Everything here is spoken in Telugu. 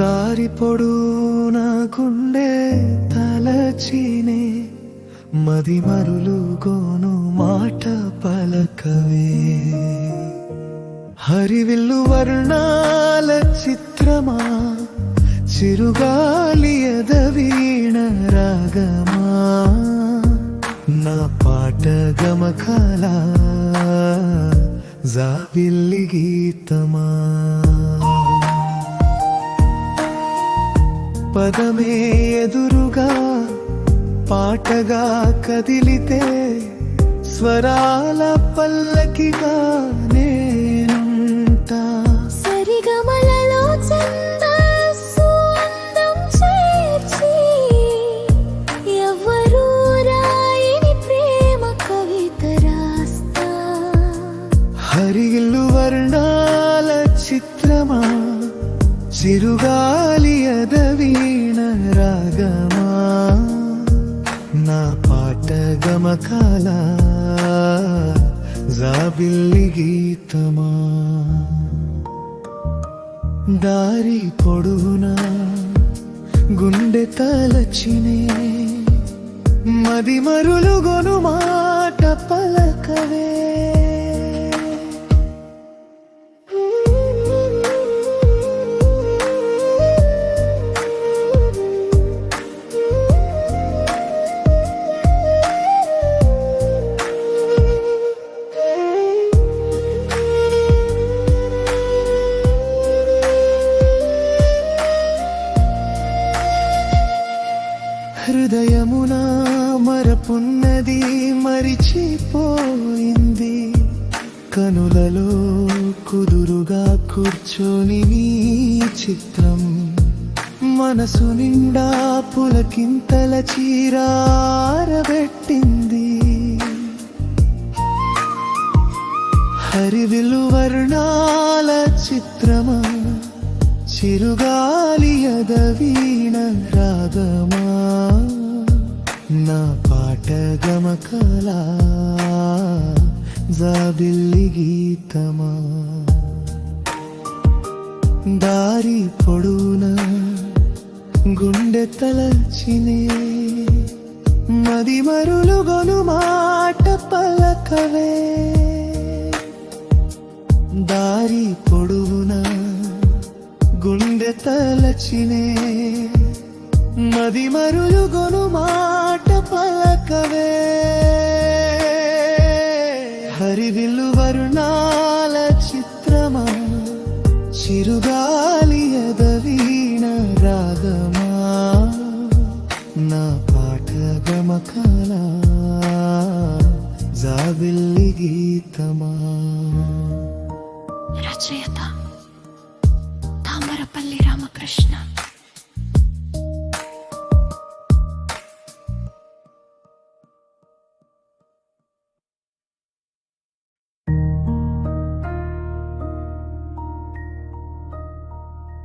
దారి పొడునా గుండె తలచినే మది మరులు గోను మాట పలకవే. హరివిల్లు వర్ణాల చిత్రమా చిరుగాలి ఎదవీణ రాగమా. నా పాట గమకాల జాబిల్లి గీతమా. పదమే ఎదురుగా పాటగా కదిలితే స్వరాల పల్లకిగా నే చిరుగాలి అదవీణ రాగమా? నా పాట గమకాల జాబిల్లి గీతమా? దారి పొడుగునా గుండె తలచినే మది మరులు గొను మాట పలకవే. హృదయమున మరపున్నది మరిచిపోయింది. కనులలో కుదురుగా కూర్చొని నీ చిత్రం మనసు నిండా పులకింతల చీరారబెట్టింది హరివిలు వర్ణాల చిత్రమా చిరుగాలి అదవీణ రాగమా నా పాట గమకలా జాబిల్లి గీతమా. దారి పొడునా గుండె తలచినే. మది మరులు గొను మాట పలకవే. దారి పొడునా గుండె తలచినే. మది మరులు గొను మాట పలకవే హరివిల్లు వరుణాల చిత్రమా చిరుగాలి ఎదవీణ రాగమా. నా పాట గమకాల జాబిల్లి గీతమా. రచయిత తామరపల్లి రామకృష్ణ.